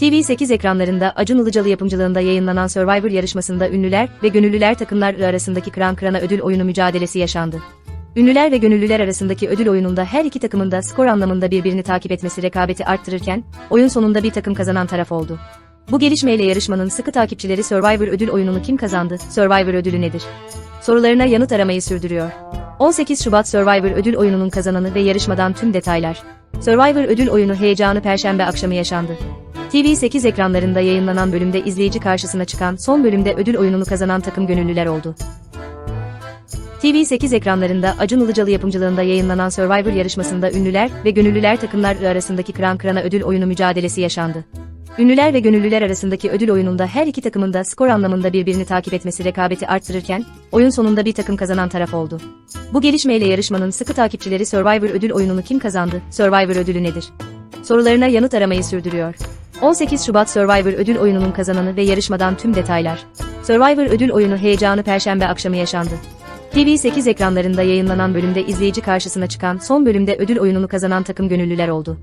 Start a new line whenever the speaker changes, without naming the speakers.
TV8 ekranlarında Acun Ilıcalı yapımcılığında yayınlanan Survivor yarışmasında ünlüler ve gönüllüler takımları arasındaki kıran kırana ödül oyunu mücadelesi yaşandı. Ünlüler ve gönüllüler arasındaki ödül oyununda her iki takımın da skor anlamında birbirini takip etmesi rekabeti arttırırken, oyun sonunda bir takım kazanan taraf oldu. Bu gelişmeyle yarışmanın sıkı takipçileri Survivor ödül oyununu kim kazandı, Survivor ödülü nedir? Sorularına yanıt aramayı sürdürüyor. 18 Şubat Survivor ödül oyununun kazananı ve yarışmadan tüm detaylar. Survivor ödül oyunu heyecanı perşembe akşamı yaşandı. TV8 ekranlarında yayınlanan bölümde izleyici karşısına çıkan son bölümde ödül oyununu kazanan takım gönüllüler oldu. TV8 ekranlarında Acun Ilıcalı yapımcılığında yayınlanan Survivor yarışmasında ünlüler ve gönüllüler takımları arasındaki kıran kırana ödül oyunu mücadelesi yaşandı. Ünlüler ve gönüllüler arasındaki ödül oyununda her iki takımın da skor anlamında birbirini takip etmesi rekabeti arttırırken, oyun sonunda bir takım kazanan taraf oldu. Bu gelişmeyle yarışmanın sıkı takipçileri Survivor ödül oyununu kim kazandı, Survivor ödülü nedir? Sorularına yanıt aramayı sürdürüyor. 18 Şubat Survivor ödül oyununun kazananı ve yarışmadan tüm detaylar. Survivor ödül oyunu heyecanı perşembe akşamı yaşandı. TV8 ekranlarında yayınlanan bölümde izleyici karşısına çıkan son bölümde ödül oyununu kazanan takım gönüllüler oldu.